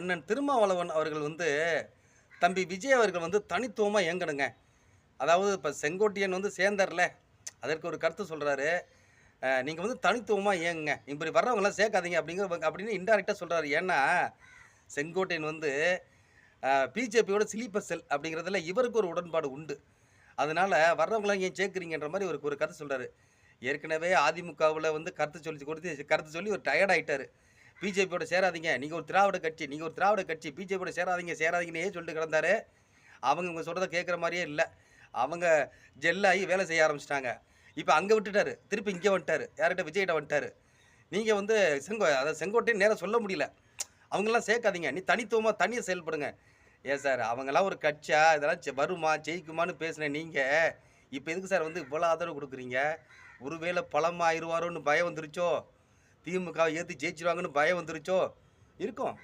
அண்ணன் திருமாவளவன் அவர்கள் வந்து தம்பி விஜய் அவர்கள் வந்து தனித்துவமாக இயங்கணுங்க. அதாவது இப்போ செங்கோட்டையன் வந்து சேர்ந்தார்ல அதற்கு ஒரு கருத்து சொல்கிறாரு நீங்கள் வந்து தனித்துவமாக இயங்குங்க. இப்படி வர்றவங்களாம் சேர்க்காதீங்க அப்படிங்கிற அப்படின்னு இன்டெரக்டாக சொல்கிறாரு ஏன்னா செங்கோட்டையன் வந்து பிஜேபியோட ஸ்லீப்பர் செல் அப்படிங்கிறதுல இவருக்கு ஒரு உடன்பாடு உண்டு. அதனால் வர்றவங்களாம் ஏன் சேர்க்குறீங்கன்ற மாதிரி இவருக்கு ஒரு கருத்து சொல்கிறாரு ஏற்கனவே அதிமுகவில் வந்து கருத்து சொல்லி கொடுத்து கருத்து சொல்லி ஒரு டயர்ட் ஆகிட்டார் பிஜேபியோட சேராதீங்க. நீங்கள் ஒரு திராவிட கட்சி நீங்கள் ஒரு திராவிட கட்சி பிஜேபியோட சேராதீங்க சேராதீங்கன்னே சொல்லிட்டு கிடந்தாரு. அவங்க இவங்க சொல்கிறத கேட்குற மாதிரியே இல்லை. அவங்க ஜெல்லாகி வேலை செய்ய ஆரம்பிச்சிட்டாங்க. இப்போ அங்கே விட்டுட்டாரு. திருப்பி இங்கே வந்துட்டாரு. யார்கிட்ட விஜய்கிட்ட வந்துட்டார். நீங்கள் வந்து செங்கோ அதை செங்கோட்டையும் நேராக சொல்ல முடியல. அவங்கெல்லாம் சேர்க்காதீங்க. நீ தனித்துவமாக தனியாக செயல்படுங்க. ஏன் சார் அவங்கெல்லாம் ஒரு கட்சியா? இதெல்லாம் செ- வருமா ஜெயிக்குமான்னு பேசுனேன் நீங்கள் இப்போ எதுக்கு சார் வந்து இவ்வளோ ஆதரவு கொடுக்குறீங்க? ஒருவேளை பழமாயிருவாரோன்னு பயம் வந்துருச்சோ? திமுக ஏற்று ஜெயிச்சிருவாங்கன்னு பயம் வந்துருச்சோ? இருக்கும்.